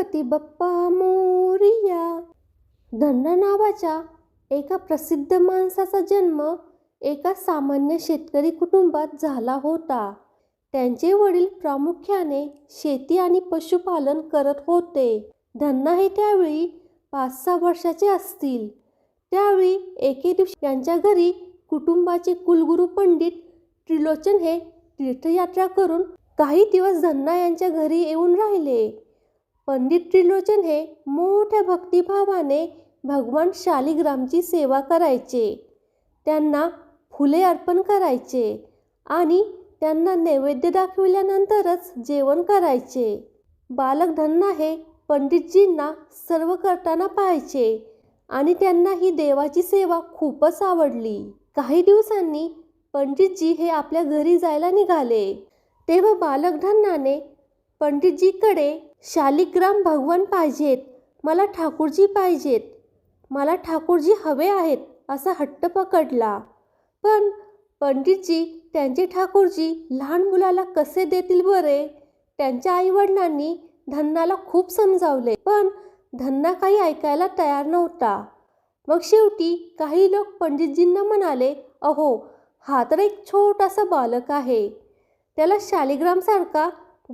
गणपती बाप्पा मोरिया. धन्ना नावाच्या एका प्रसिद्ध माणसाचा जन्म एका सामान्य शेतकरी कुटुंबात झाला होता. त्यांचे वडील प्रामुख्याने शेती आणि पशुपालन करत होते. धन्ना हे त्यावेळी पाच सहा वर्षाचे असतील. त्यावेळी एके दिवशी त्यांच्या घरी कुटुंबाचे कुलगुरू पंडित त्रिलोचन हे तीर्थयात्रा करून काही दिवस धन्ना यांच्या घरी येऊन राहिले. पंडित त्रिलोचन हे मोठ्या भक्तिभावाने भगवान शालिग्रामची सेवा करायचे. त्यांना फुले अर्पण करायचे आणि त्यांना नैवेद्य दाखविल्यानंतरच जेवण करायचे. बालक धन्ना हे पंडितजींना सर्व करताना पाहायचे आणि त्यांना ही देवाची सेवा खूपच आवडली. काही दिवसांनी पंडितजी हे आपल्या घरी जायला निघाले. तेव्हा बालकधन्नाने पंडितजीकडे शालिग्राम भगवान पाहिजेत मला ठाकूरजी पाहिजेत मला ठाकूरजी हवे आहेत असा हट्ट पकडला. पण पंडितजी त्यांचे ठाकूरजी लहान मुलाला कसे देतील बरे? त्यांच्या आईवडिलांनी धन्नाला खूप समजावले पण धन्ना काही ऐकायला तयार नव्हता. मग शेवटी काही लोक पंडितजींना म्हणाले अहो हा तर एक छोटासा बालक आहे. त्याला शालिग्रामसारखा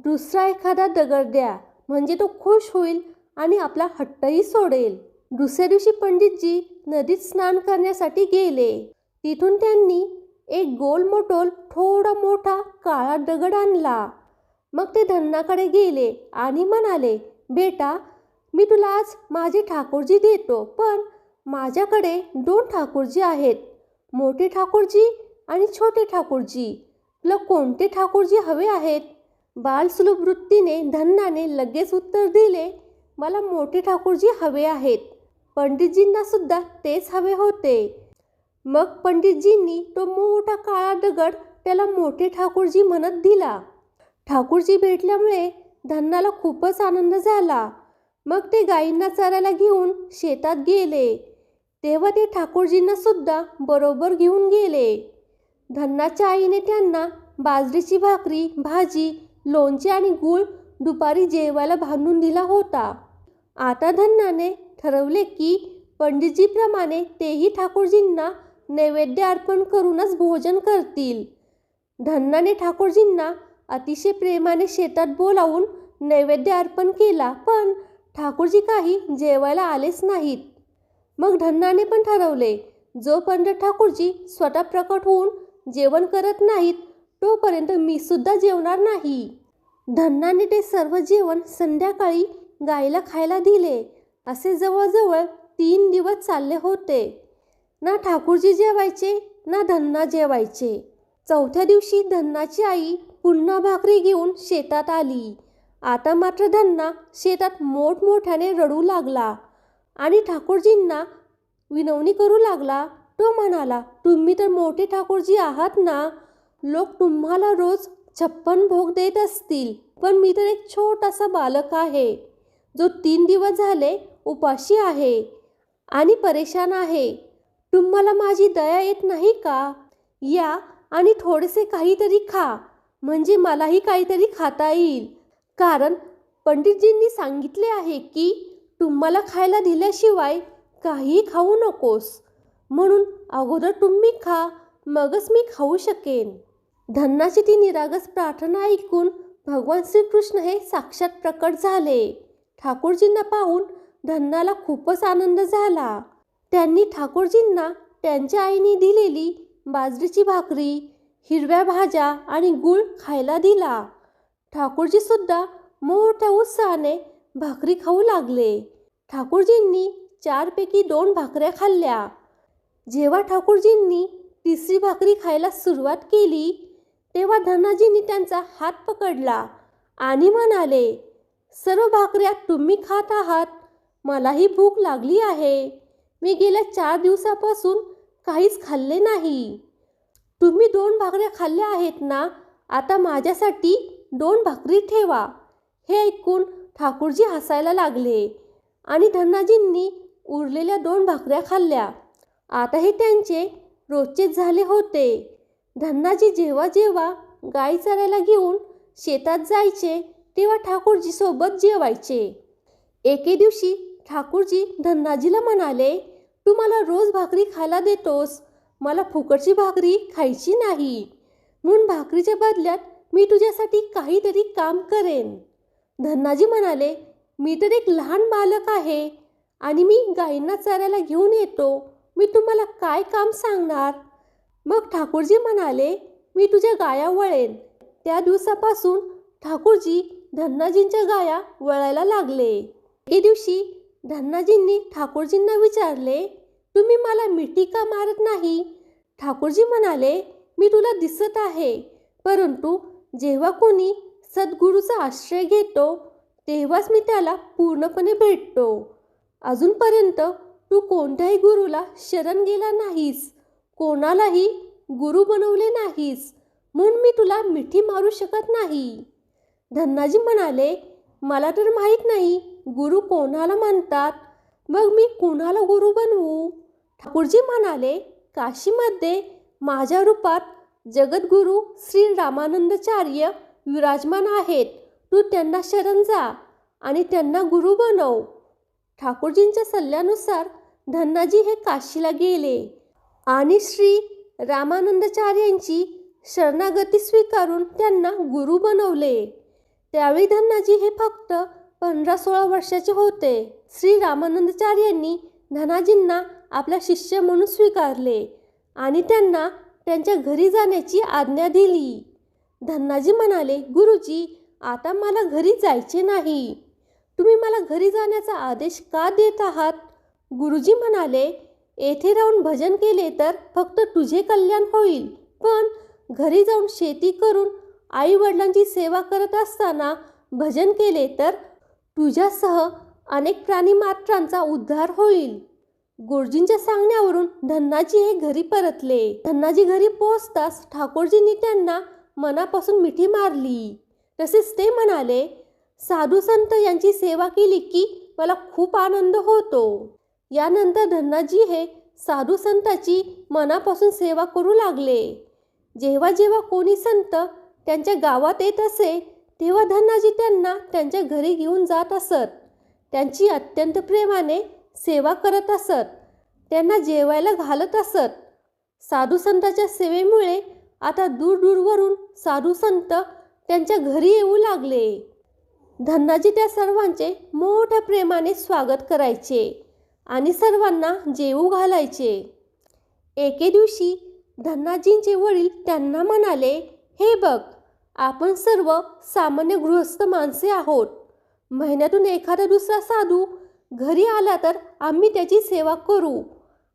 दुसरा एखादा दगड द्या म्हणजे तो खुश होईल आणि आपला हट्टही सोडेल. दुसऱ्या दिवशी पंडितजी नदीत स्नान करण्यासाठी गेले. तिथून त्यांनी एक गोल मोटोल थोडा मोठा काळा दगड आणला. मग ते धन्नाकडे गेले आणि म्हणाले बेटा मी तुला आज माझे ठाकूरजी देतो पण माझ्याकडे दोन ठाकूरजी आहेत. मोठे ठाकूरजी आणि छोटे ठाकूरजी. तुला कोणते ठाकूरजी हवे आहेत? बालसुलभ वृत्तीने धन्नाने लगेच उत्तर दिले मला मोठे ठाकूरजी हवे आहेत. पंडितजींना सुद्धा तेच हवे होते. मग पंडितजींनी तो मोठा काळा दगड त्याला मोठे ठाकूरजी म्हणत दिला. ठाकूरजी भेटल्यामुळे धन्नाला खूपच आनंद झाला. मग ते गायींना चरायला घेऊन शेतात गेले. तेव्हा ते ठाकूरजींना सुद्धा बरोबर घेऊन गेले. धन्नाच्या आईने त्यांना बाजरीची भाकरी भाजी लोणचे आणि गूळ दुपारी जेवायला बांधून दिला होता. आता धन्नाने ठरवले की पंडितजीप्रमाणे तेही ठाकूरजींना नैवेद्य अर्पण करूनच भोजन करतील. धन्नाने ठाकूरजींना अतिशय प्रेमाने शेतात बोलावून नैवेद्य अर्पण केला पण ठाकूरजी काही जेवायला आलेच नाहीत. मग धन्नाने पण ठरवले जोपर्यंत ठाकूरजी स्वतः प्रकट होऊन जेवण करत नाहीत तोपर्यंत मी सुद्धा जेवणार नाही. धन्नाने ते सर्व जेवण संध्याकाळी गाईला खायला दिले. असे जवळजवळ तीन दिवस चालले होते. ना ठाकूरजी जेवायचे ना धन्ना जेवायचे. चौथ्या दिवशी धन्नाची आई पुन्हा भाकरी घेऊन शेतात आली. आता मात्र धन्ना शेतात मोठमोठ्याने रडू लागला आणि ठाकूरजींना विनवणी करू लागला. तो म्हणाला तुम्ही तर मोठे ठाकूरजी आहात ना? लोक तुम्हाला रोज छप्पन भोग देत असतील पण मी तर एक छोटासा बालक आहे. जो तीन दिवस झाले उपाशी आहे आणि परेशान आहे. तुम्हाला माझी दया येत नाही का? या आणि थोडेसे काहीतरी खा. म्हणजे मलाही काहीतरी खाता येईल. कारण पंडितजींनी सांगितले आहे की तुम्हाला खायला दिल्याशिवाय काहीही खाऊ नकोस. म्हणून अगोदर तुम्ही खा मगच मी खाऊ शकेन. धन्नाची ती निरागस प्रार्थना ऐकून भगवान श्रीकृष्ण हे साक्षात प्रकट झाले. ठाकूरजींना पाहून धन्नाला खूपच आनंद झाला. त्यांनी ठाकूरजींना त्यांच्या आईने दिलेली बाजरीची भाकरी हिरव्या भाज्या आणि गूळ खायला दिला. ठाकूरजीसुद्धा मोठ्या उत्साहाने भाकरी खाऊ लागले. ठाकूरजींनी चारपैकी दोन भाकऱ्या खाल्ल्या. जेव्हा ठाकूरजींनी तिसरी भाकरी खायला सुरुवात केली तेव्हा धनाजींनी त्यांचा हात पकडला आणि म्हणाले सर्व भाकऱ्या तुम्ही खात आहात? मलाही भूक लागली आहे. मी गेल्या चार दिवसापासून काहीच खाल्ले नाही. तुम्ही दोन भाकऱ्या खाल्ल्या आहेत ना? आता माझ्यासाठी दोन भाकरी ठेवा. हे ऐकून ठाकूरजी हसायला लागले आणि धनाजींनी उरलेल्या दोन भाकऱ्या खाल्ल्या. आता हे त्यांचे रोजचेच झाले होते. धन्नाजी जेव्हा जेव्हा गाई चरायला घेऊन शेतात जायचे तेव्हा ठाकूरजीसोबत जेवायचे. एके दिवशी ठाकूरजी धन्नाजीला म्हणाले तू मला रोज भाकरी खायला देतोस. मला फुकटची भाकरी खायची नाही. म्हणून भाकरीच्या बदल्यात मी तुझ्यासाठी काहीतरी काम करेन. धन्नाजी म्हणाले मी तर एक लहान बालक आहे आणि मी गायींना चरायला घेऊन येतो. मी तुम्हाला काय काम सांगणार? मग ठाकूरजी म्हणाले मी तुझ्या गाया वळेन. त्या दिवसापासून ठाकूरजी धन्नाजींच्या गाया वळायला लागले. एके दिवशी धन्नाजींनी ठाकूरजींना विचारले तुम्ही मला मिठी का मारत नाही? ठाकूरजी म्हणाले मी तुला दिसत आहे परंतु जेव्हा कोणी सद्गुरूचा आश्रय घेतो तेव्हाच मी त्याला पूर्णपणे भेटतो. अजूनपर्यंत तू कोणत्याही गुरुला शरण गेला नाहीस. कोणालाही गुरु बनवले नाहीस म्हणून मी तुला मिठी मारू शकत नाही. धन्नाजी म्हणाले मला तर माहीत नाही गुरु कोणाला म्हणतात मग मी कुणाला गुरु बनवू? ठाकूरजी म्हणाले काशीमध्ये माझ्या रूपात जगद्गुरू श्री रामानंदाचार्य विराजमान आहेत. तू त्यांना शरण जा आणि त्यांना गुरु बनव. ठाकूरजींच्या सल्ल्यानुसार धन्नाजी हे काशीला गेले. आणि श्री रामानंदाचार्यांची शरणागती स्वीकारून त्यांना गुरु बनवले. त्यावेळी धन्नाजी हे फक्त पंधरा सोळा वर्षाचे होते. श्री रामानंदाचार्यांनी धनाजींना आपला शिष्य म्हणून स्वीकारले आणि त्यांना त्यांच्या घरी जाण्याची आज्ञा दिली. धन्नाजी म्हणाले गुरुजी आता मला घरी जायचे नाही. तुम्ही मला घरी जाण्याचा आदेश का देत आहात? गुरुजी म्हणाले येथे राहून भजन केले तर फक्त तुझे कल्याण होईल. पण घरी जाऊन शेती करून आई वडिलांची सेवा करत असताना भजन केले तर तुझ्यासह अनेक प्राणी मात्रांचा उद्धार होईल. गुरुजींच्या सांगण्यावरून धन्नाजी हे घरी परतले. धन्नाजी घरी पोहोचताच ठाकूरजींनी त्यांना मनापासून मिठी मारली. तसेच ते म्हणाले साधू संत यांची सेवा केली की मला खूप आनंद होतो. यानंतर धन्नाजी हे साधू संताची मनापासून सेवा करू लागले. जेव्हा जेव्हा कोणी संत त्यांच्या गावात येत असे तेव्हा धन्नाजी त्यांना त्यांच्या घरी घेऊन जात असत. त्यांची अत्यंत प्रेमाने सेवा करत असत. त्यांना जेवायला घालत असत. साधू संताच्या सेवेमुळे आता दूरदूरवरून साधू संत त्यांच्या घरी येऊ लागले. धन्नाजी त्या सर्वांचे मोठ्या प्रेमाने स्वागत करायचे. आणि सर्वांना जेवू घालायचे. एके दिवशी धन्नाजींचे वडील त्यांना म्हणाले हे बघ आपण सर्व सामान्य गृहस्थ माणसे आहोत. महिन्यातून एखादा दुसरा साधू घरी आला तर आम्ही त्याची सेवा करू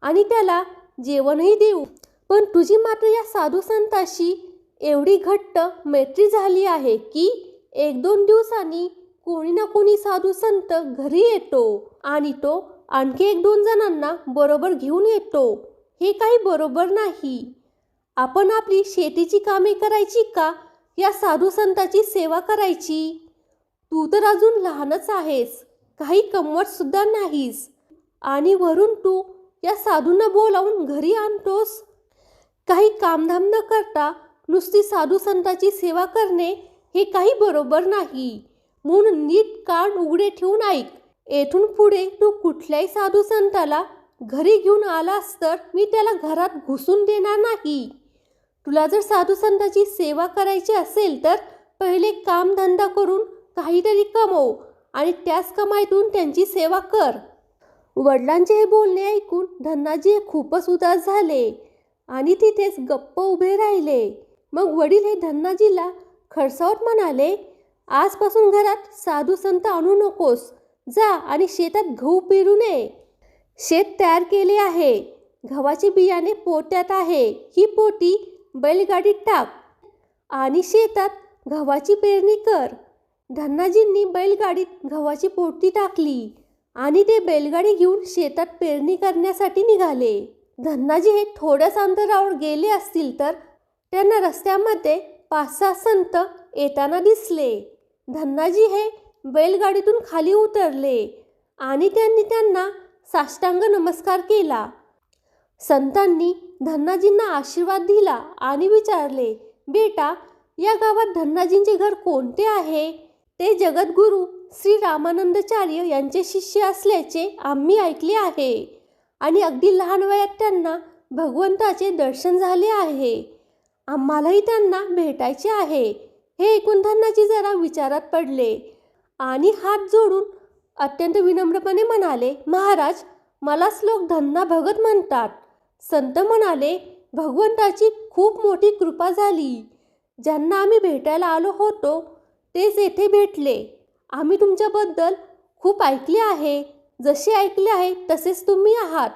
आणि त्याला जेवणही देऊ. पण तुझी मात्र या साधू संताशी एवढी घट्ट मैत्री झाली आहे की एक दोन दिवसांनी कोणी ना कोणी साधू संत घरी येतो आणि तो आणखी एक दोन जणांना बरोबर घेऊन येतो. हे काही बरोबर नाही. आपण आपली शेतीची कामे करायची का? या साधू संताची सेवा करायची? तू तर अजून लहानच आहेस. काही कमवतसुद्धा नाहीस. आणि वरून तू या साधूंना बोलावून घरी आणतोस? काही कामधाम न करता नुसती साधू संताची सेवा करणे हे काही बरोबर नाही. म्हणून नीट कान उघडे ठेवून ऐक. येथून पुढे तू कुठल्याही साधू संताला घरी घेऊन आलास तर मी त्याला घरात घुसून देणार नाही. तुला जर साधू संताची सेवा करायची असेल तर पहिले कामधंदा करून काहीतरी कमव आणि त्याच कमाईतून त्यांची सेवा कर. वडिलांचे हे बोलणे ऐकून धन्नाजी हे खूपच उदास झाले आणि तिथेच गप्प उभे राहिले. मग वडील हे धन्नाजीला खडसावत म्हणाले आजपासून घरात साधू संत आणू नकोस. जा आणि शेतात गहू पेरू नये शेत तयार केले आहे. गव्हाचे बियाणे पोट्यात आहे. ही पोटी बैलगाडीत टाक आणि शेतात गव्हाची पेरणी कर. धन्नाजींनी बैलगाडीत गव्हाची पोटी टाकली आणि ते बैलगाडी घेऊन शेतात पेरणी करण्यासाठी निघाले. धन्नाजी हे थोड्याच अंतरावर गेले असतील तर त्यांना रस्त्यामध्ये पाच सहा संत येताना दिसले. धन्नाजी हे बैलगाडीतून खाली उतरले आणि त्यांनी त्यांना साष्टांग नमस्कार केला. संतांनी धन्नाजींना आशीर्वाद दिला आणि विचारले बेटा या गावात धन्नाजींचे घर कोणते आहे? ते जगद्गुरू श्री रामानंदाचार्य यांचे शिष्य असल्याचे आम्ही ऐकले आहे आणि अगदी लहान वयात त्यांना भगवंताचे दर्शन झाले आहे. आम्हालाही त्यांना भेटायचे आहे. हे ऐकून धन्नाजी जरा विचारात पडले. आणि हात जोडून अत्यंत विनम्रपणे म्हणाले महाराज मलाच लोक धन्ना भगत म्हणतात. संत म्हणाले भगवंताची खूप मोठी कृपा झाली. ज्यांना आम्ही भेटायला आलो होतो तेच येथे भेटले. आम्ही तुमच्याबद्दल खूप ऐकले आहे. जसे ऐकले आहे तसेच तुम्ही आहात.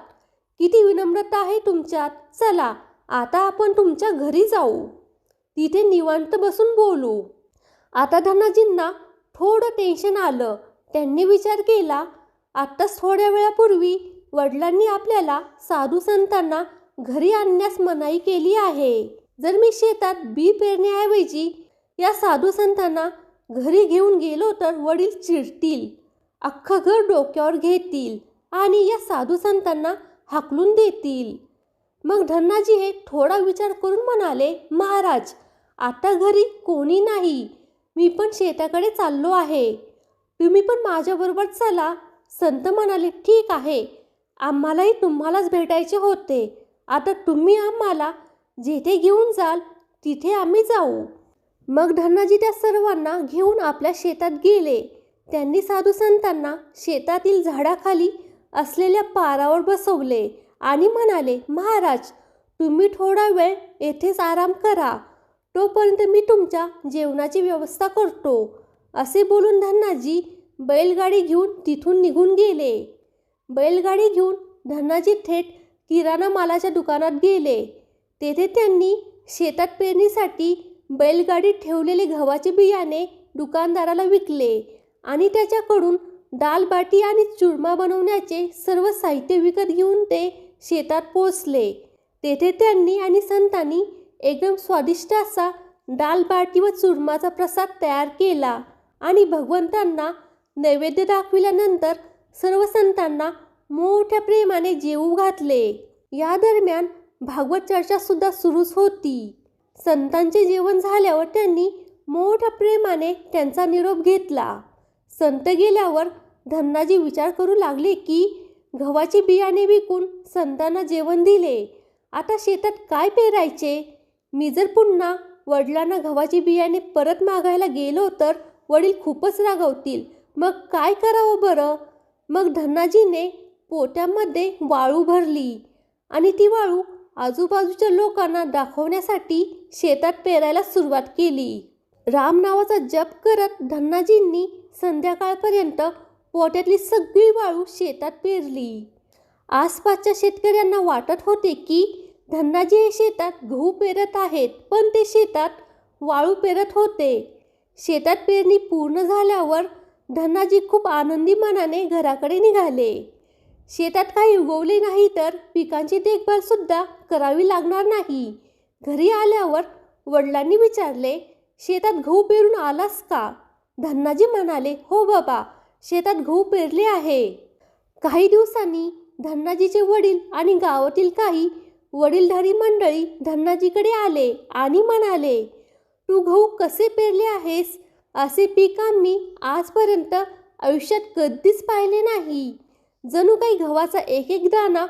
किती विनम्रता आहे तुमच्यात. चला आता आपण तुमच्या घरी जाऊ. तिथे निवांत बसून बोलू. आता धनाजींना थोडं टेन्शन आलं. त्यांनी विचार केला आत्ताच थोड्या वेळापूर्वी वडिलांनी आपल्याला साधू संतांना घरी आणण्यास मनाई केली आहे. जर मी शेतात बी पेरण्याऐवजी या साधू संतांना घरी घेऊन गेलो तर वडील चिडतील अख्खं घर डोक्यावर घेतील आणि या साधू संतांना हाकलून देतील. मग धन्नाजी हे थोडा विचार करून म्हणाले महाराज आता घरी कोणी नाही. मी पण शेताकडे चाललो आहे. तुम्ही पण माझ्याबरोबर चला. संत म्हणाले ठीक आहे. आम्हालाही तुम्हालाच भेटायचे होते. आता तुम्ही आम्हाला जेथे घेऊन जाल तिथे आम्ही जाऊ. मग धन्नाजी त्या सर्वांना घेऊन आपल्या शेतात गेले. त्यांनी साधू संतांना शेतातील झाडाखाली असलेल्या पारावर बसवले आणि म्हणाले महाराज तुम्ही थोडा वेळ येथेच आराम करा. तोपर्यंत मी तुमच्या जेवणाची व्यवस्था करतो असे बोलून धन्नाजी बैलगाडी घेऊन तिथून निघून गेले. बैलगाडी घेऊन धन्नाजी थेट किराणा मालाच्या दुकानात गेले. तेथे त्यांनी शेतात पेरणीसाठी बैलगाडीत ठेवलेले गव्हाचे बियाणे दुकानदाराला विकले आणि त्याच्याकडून दाल बाटी आणि चुरमा बनवण्याचे सर्व साहित्य विकत घेऊन ते शेतात पोचले तेथे त्यांनी आणि संतांनी एकदम स्वादिष्ट असा दाल बाटी व चुरमाचा प्रसाद तयार केला. आणि भगवंतांना नैवेद्य दाखविल्यानंतर सर्व संतांना मोठ्या प्रेमाने जेवू घातले. या दरम्यान भागवत चर्चा सुद्धा सुरूच होती. संतांचे जेवण झाल्यावर त्यांनी मोठ्या प्रेमाने त्यांचा निरोप घेतला. संत गेल्यावर धन्नाजी विचार करू लागले की गव्हाचे बियाणे विकून संतांना जेवण दिले. आता शेतात काय पेरायचे? मी जर पुन्हा वडिलांना गव्हाची बियाणे परत मागायला गेलो तर वडील खूपच रागवतील. मग काय करावं बरं? मग धन्नाजीने पोत्यामध्ये वाळू भरली आणि ती वाळू आजूबाजूच्या लोकांना दाखवण्यासाठी शेतात पेरायला सुरुवात केली. राम नावाचा जप करत धन्नाजींनी संध्याकाळपर्यंत पोट्यातली सगळी वाळू शेतात पेरली. आसपासच्या शेतकऱ्यांना वाटत होते की धन्नाजी हे शेतात गहू पेरत आहेत पण ते शेतात वाळू पेरत होते. शेतात पेरणी पूर्ण झाल्यावर धन्नाजी खूप आनंदी मनाने घराकडे निघाले. शेतात काही उगवले नाही तर पिकांची देखभाल सुद्धा करावी लागणार नाही. घरी आल्यावर वडिलांनी विचारले शेतात गहू पेरून आलास का? धन्नाजी म्हणाले हो बाबा शेतात गहू पेरले आहे. काही दिवसांनी धन्नाजीचे वडील आणि गावातील काही वडीलधारी मंडळी धन्नाजीकडे आले आणि म्हणाले तू गहू कसे पेरले आहेस? असे पीक आम्ही आजपर्यंत आयुष्यात कधीच पाहिले नाही. जणू काही गव्हाचा एक एक दाणा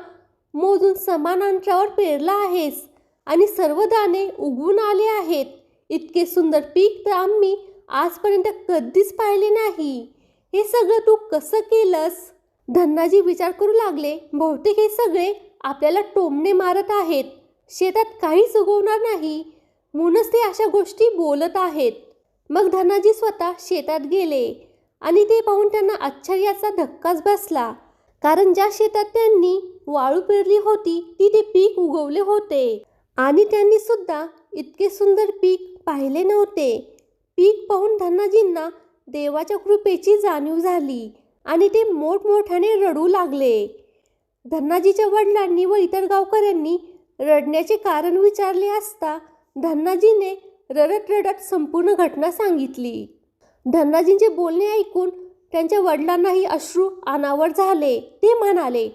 मोजून समान अंतरावर पेरला आहेस आणि सर्व दाणे उगवून आले आहेत. इतके सुंदर पीक तर आम्ही आजपर्यंत कधीच पाहिले नाही. हे सगळं तू कसं केलंस? धन्नाजी विचार करू लागले. बहुतेक हे सगळे आपल्याला टोमणे मारत आहेत. शेतात काहीच उगवणार नाही. म्हणूनच ते अशा गोष्टी बोलत आहेत. मग धनाजी स्वतः शेतात गेले आणि ते पाहून त्यांना आश्चर्याचा धक्काच बसला. कारण ज्या शेतात त्यांनी वाळू पेरली होती तिथे पीक उगवले होते. आणि त्यांनी सुद्धा इतके सुंदर पीक पाहिले नव्हते. पीक पाहून धनाजींना देवाच्या कृपेची जाणीव झाली आणि ते मोठमोठ्याने रडू लागले. धन्नाजीच्या वडिलांनी व इतर गावकऱ्यांनी रडण्याचे कारण विचारले असता धन्नाजीने रडत रडत संपूर्ण घटना सांगितली. धन्नाजींचे बोलणे ऐकून त्यांच्या वडिलांनाही अश्रू अनावर झाले. ते म्हणाले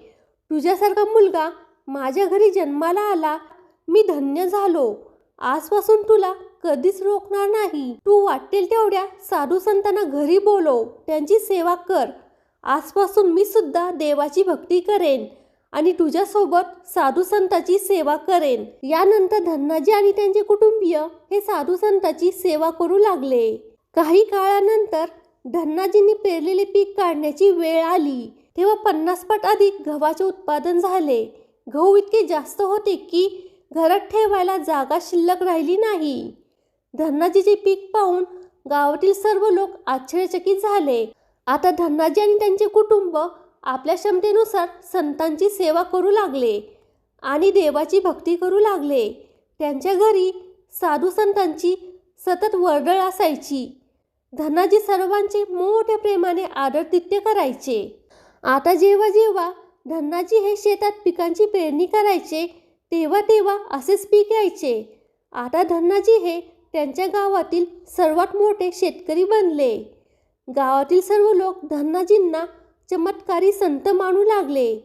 तुझ्यासारखा मुलगा माझ्या घरी जन्माला आला. मी धन्य झालो. आजपासून तुला कधीच रोखणार नाही. तू वाटेल तेवढ्या साधू संतांना घरी बोलव. त्यांची सेवा कर. आजपासून मी सुद्धा देवाची भक्ती करेन. आणि तुझ्यासोबत साधू संताची सेवा करेन. यानंतर धन्नाजी आणि त्यांचे कुटुंबीय हे साधू संताची सेवा करू लागले. काही काळानंतर धन्नाजींनी पेरलेले पीक काढण्याची वेळ आली. तेव्हा पन्नास पट अधिक गव्हाचे उत्पादन झाले. गहू इतके जास्त होते की घरात ठेवायला जागा शिल्लक राहिली नाही. धन्नाजीचे पीक पाहून गावातील सर्व लोक आश्चर्यचकित झाले. आता धन्नाजी आणि त्यांचे कुटुंब आपल्या क्षमतेनुसार संतांची सेवा करू लागले आणि देवाची भक्ती करू लागले. त्यांच्या घरी साधू संतांची सतत वर्दळ असायची. धनाजी सर्वांचे मोठ्या प्रेमाने आदरतित्य करायचे. आता जेव्हा जेव्हा धन्नाजी हे शेतात पिकांची पेरणी करायचे तेव्हा तेव्हा असेच पीक यायचे. आता धन्नाजी हे त्यांच्या गावातील सर्वात मोठे शेतकरी बनले. गावातील सर्व लोक धन्नाजींना चमत्कारी संत मानू लागले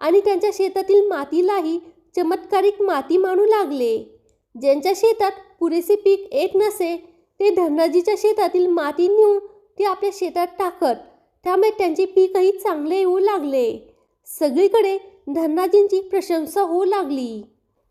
आणि त्यांच्या शेतातील मातीलाही चमत्कारिक माती मानू लागले. ज्यांच्या शेतात पुरेसे पीक येत नसे ते धनराजीच्या शेतातील माती नेऊन ते आपल्या शेतात टाकत त्यामुळे त्यांचे पीकही चांगले येऊ लागले. सगळीकडे धनराजींची प्रशंसा होऊ लागली.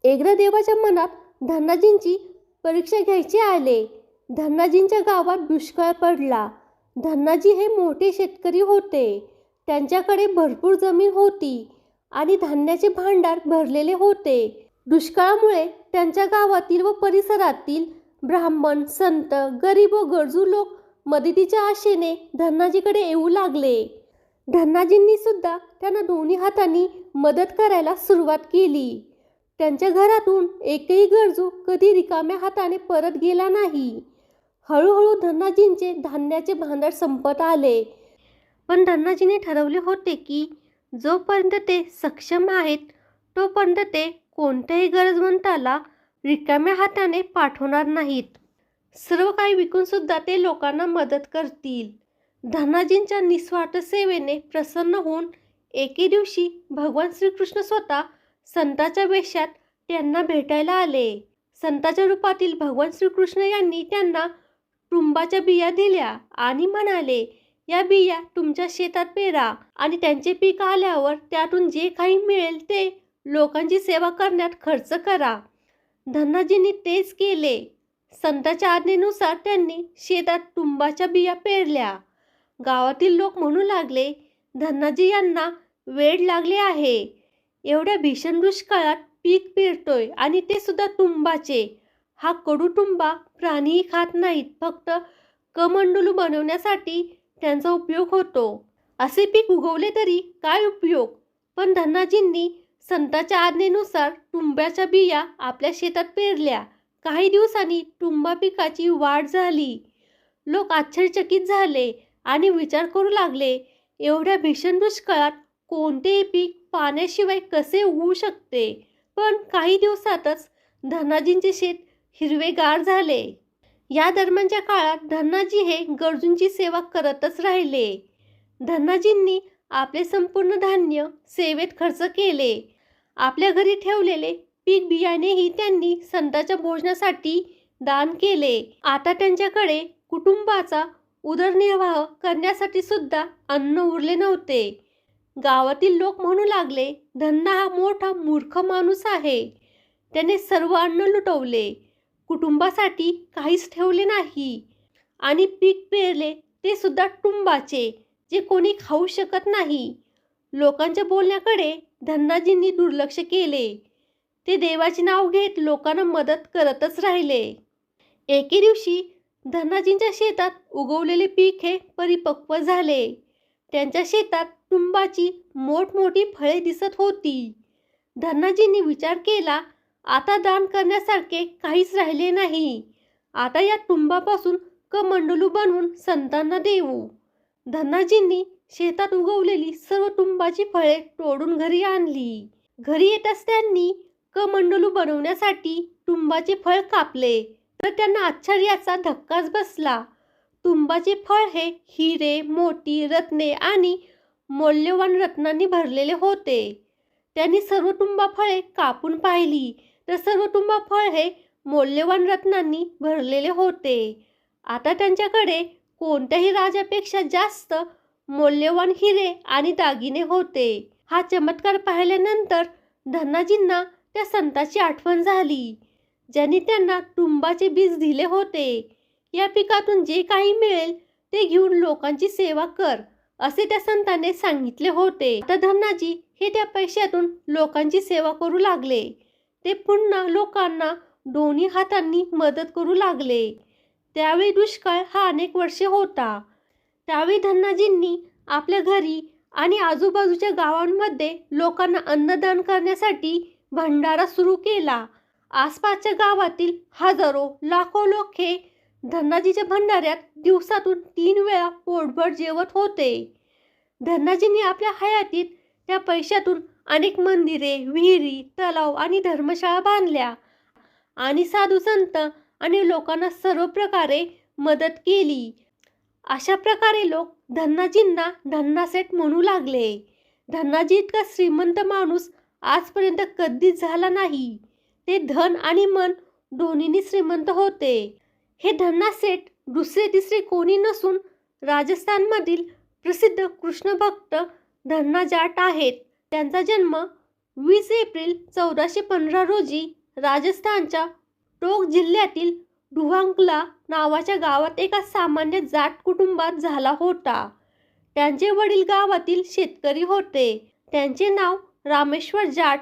एकदा देवाच्या मनात धनराजींची परीक्षा घ्यायची आले. धनराजींच्या गावात दुष्काळ पडला. धन्नाजी हे मोठे शेतकरी होते. त्यांच्याकडे भरपूर जमीन होती आणि धान्याचे भांडार भरलेले होते. दुष्काळामुळे त्यांच्या गावातील व परिसरातील ब्राह्मण संत गरीब व गरजू लोक मदतीच्या आशेने धन्नाजीकडे येऊ लागले. धन्नाजींनी सुद्धा त्यांना दोन्ही हातांनी मदत करायला सुरुवात केली. त्यांच्या घरातून एकही गरजू कधी रिकाम्या हाताने परत गेला नाही. हळूहळू धन्नाजींचे धान्याचे भांडार संपत आले. पण धन्नाजीने ठरवले होते की जोपर्यंत ते सक्षम आहेत तोपर्यंत ते कोणत्याही गरजवंताला रिकाम्या हाताने पाठवणार नाहीत. सर्व काही विकूनसुद्धा ते लोकांना मदत करतील. धनाजींच्या निस्वार्थ सेवेने प्रसन्न होऊन एके दिवशी भगवान श्रीकृष्ण स्वतः संताच्या वेशात त्यांना भेटायला आले. संताच्या रूपातील भगवान श्रीकृष्ण यांनी त्यांना टुंबाच्या बिया दिल्या आणि म्हणाले या बिया तुमच्या शेतात पेरा आणि त्यांचे पीक आल्यावर त्यातून जे काही मिळेल ते लोकांची सेवा करण्यात खर्च करा. धनाजींनी तेच केले. संताच्या आज्ञेनुसार त्यांनी शेतात तुंबाच्या बिया पेरल्या. गावातील लोक म्हणू लागले धनाजी यांना वेळ लागले आहे. एवढ्या भीषण दुष्काळात पीक पेरतोय आणि ते सुद्धा तुंबाचे. हा कडुटुंबा प्राणीही खात नाहीत. फक्त कमंडलू बनवण्यासाठी त्यांचा उपयोग होतो. असे पीक उगवले तरी काय उपयोग? पण धनाजींनी संताच्या आज्ञेनुसार टुंब्याच्या बिया आपल्या शेतात पेरल्या. काही दिवसांनी टुंबा पिकाची वाढ झाली. लोक आश्चर्यचकित झाले आणि विचार करू लागले एवढ्या भीषण दुष्काळात कोणतेही पीक पाण्याशिवाय कसे उगवू शकते? पण काही दिवसातच धनाजींचे शेत हिरवेगार झाले. या दरम्यानच्या काळात धन्नाजी हे गरजूंची सेवा करतच राहिले. धन्नाजींनी आपले संपूर्ण धान्य सेवेत खर्च केले. आपल्या घरी ठेवलेले पीक बियाणेही त्यांनी संतांच्या भोजनासाठी दान केले. आता त्यांच्याकडे कुटुंबाचा उदरनिर्वाह करण्यासाठी सुद्धा अन्न उरले नव्हते. गावातील लोक म्हणू लागले धन्ना हा मोठा मूर्ख माणूस आहे. त्याने सर्व अन्न लुटवले. कुटुंबासाठी काहीच ठेवले नाही. आणि पीक पेरले ते सुद्धा टुंबाचे जे कोणी खाऊ शकत नाही. लोकांच्या बोलण्याकडे धन्नाजींनी दुर्लक्ष केले. ते देवाचे नाव घेत लोकांना मदत करतच राहिले. एके दिवशी धन्नाजींच्या शेतात उगवलेले पीक हे परिपक्व झाले. त्यांच्या शेतात टुंबाची मोठमोठी फळे दिसत होती. धन्नाजींनी विचार केला आता दान करण्यासारखे काहीच राहिले नाही. आता या टुंबापासून कमंडलू बनवून संतांना देऊ. धनाजींनी शेतात उगवलेली सर्व टुंबाची फळे तोडून घरी आणली. घरी येताच त्यांनी कमंडलू बनवण्यासाठी टुंबाचे फळ कापले. तर त्यांना आश्चर्याचा धक्काच बसला. तुंबाचे फळ हे हिरे मोती रत्ने आणि मौल्यवान रत्नांनी भरलेले होते. त्यांनी सर्व टुंबा फळे कापून पाहिली. तर सर्व टुंबा फळ हे मौल्यवान रत्नांनी भरलेले होते. आता त्यांच्याकडे कोणत्याही राजापेक्षा जास्त मौल्यवान हिरे आणि दागिने होते. हा चमत्कार पाहिल्यानंतर धनाजींना त्या संताची आठवण झाली ज्यांनी त्यांना टुंबाचे बीज दिले होते. या पिकातून जे काही मिळेल ते घेऊन लोकांची सेवा कर असे त्या संताने सांगितले होते. तर धनाजी हे त्या पैशातून लोकांची सेवा करू लागले. ते पुन्हा लोकांना दोन्ही हातांनी मदत करू लागले. त्यावेळी दुष्काळ हा अनेक वर्षे होता. त्यावेळी धन्नाजींनी आपल्या घरी आणि आजूबाजूच्या गावांमध्ये लोकांना अन्नदान करण्यासाठी भंडारा सुरू केला. आसपासच्या गावातील हजारो लाखो लोक हे धन्नाजीच्या भंडाऱ्यात दिवसातून तीन वेळा पोटभर जेवत होते. धन्नाजींनी आपल्या हयातीत त्या पैशातून अनेक मंदिरे विहिरी तलाव आणि धर्मशाळा बांधल्या. आणि साधू संत आणि लोकांना सर्व प्रकारे मदत केली. अशा प्रकारे लोक धन्नाजींना धन्नासेठ म्हणू लागले. धन्नाजी इतका श्रीमंत माणूस आजपर्यंत कधीच झाला नाही. ते धन आणि मन दोन्हीनी श्रीमंत होते. हे धन्नासेठ दुसरे तिसरे कोणी नसून राजस्थानमधील प्रसिद्ध कृष्णभक्त धन्ना जाट आहेत. त्यांचा जन्म वीस एप्रिल चौदाशे पंधरा रोजी राजस्थानच्या टोक जिल्ह्यातील डुहांकला नावाच्या गावात एका सामान्य जाट कुटुंबात झाला होता. त्यांचे वडील गावातील शेतकरी होते. त्यांचे नाव रामेश्वर जाट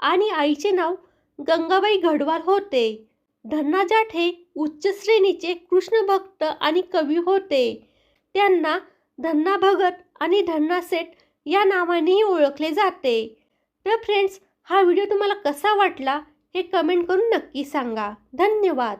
आणि आईचे नाव गंगाबाई घडवाल होते. धन्ना जाट हे उच्च श्रेणीचे कृष्णभक्त आणि कवी होते. त्यांना धन्ना भगत आणि धन्ना सेठ या नावानेही ओळखले जाते. तर फ्रेंड्स हा व्हिडिओ तुम्हाला कसा वाटला हे कमेंट करून नक्की सांगा. धन्यवाद.